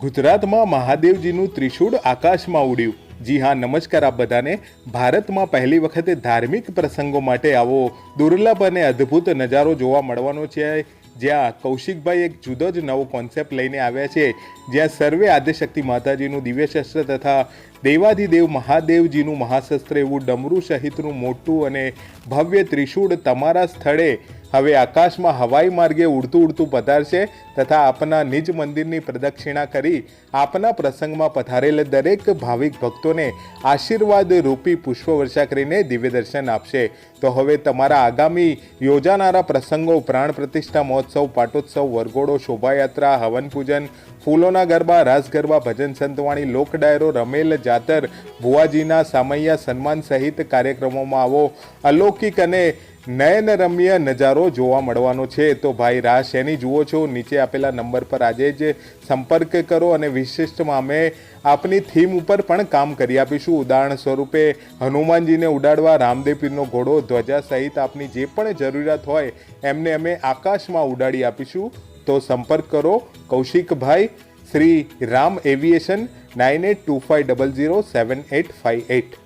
ગુજરાતમાં મહાદેવજીનું ત્રિશૂળ આકાશમાં ઉડ્યું. જી હા, નમસ્કાર આપ બધાને. ભારતમાં પહેલી વખતે ધાર્મિક પ્રસંગો માટે આવો દુર્લભ અને અદ્ભુત નજારો જોવા મળવાનો છે. જ્યાં કૌશિકભાઈ એક જુદો જ નવો કોન્સેપ્ટ લઈને આવ્યા છે. જ્યાં સર્વે આદ્યશક્તિ માતાજીનું દિવ્ય શસ્ત્ર તથા દેવાધિદેવ મહાદેવજીનું મહાશસ્ત્ર એવું ડમરૂ સહિતનું મોટું અને ભવ્ય ત્રિશૂળ તમારા સ્થળે હવે આકાશમાં હવાઈ માર્ગે ઉડતું ઉડતું પધારશે તથા આપના નિજ મંદિરની પ્રદક્ષિણા કરી આપના પ્રસંગમાં પધારેલ દરેક ભાવિક ભક્તોને આશીર્વાદ રૂપી પુષ્પવર્ષા કરીને દિવ્ય દર્શન આપશે. તો હવે તમારા આગામી યોજાનારા પ્રસંગો, પ્રાણ પ્રતિષ્ઠા મહોત્સવ, પાટોત્સવ, વરઘોડો, શોભાયાત્રા, હવન પૂજન, ફૂલોના ગરબા, રાસ ગરબા, ભજન સંતવાણી, લોક ડાયરો, રમેલ જાતર, ભુવાજીના સામૈયા સન્માન સહિત કાર્યક્રમોમાં આવો અલૌકિક અને નયનરમ્ય નજારો જોવા મળવાનો છે. તો ભાઈ રાહ શેની જુઓ છો. નીચે આપેલા નંબર પર આજે જ સંપર્ક કરો અને વિશિષ્ટમાં અમે આપની થીમ ઉપર પણ કામ કરી આપીશું. ઉદાહરણ સ્વરૂપે, હનુમાનજીને ઉડાડવા રામદેવ પીરનો ઘોડો, ધ્વજા સહિત આપની જે પણ જરૂરિયાત હોય, એમને અમે આકાશમાં ઉડાડી આપીશું. તો સંપર્ક કરો. Kaushikbhai, Shri Ram aviation, nine eight two five double zero seven eight five eight.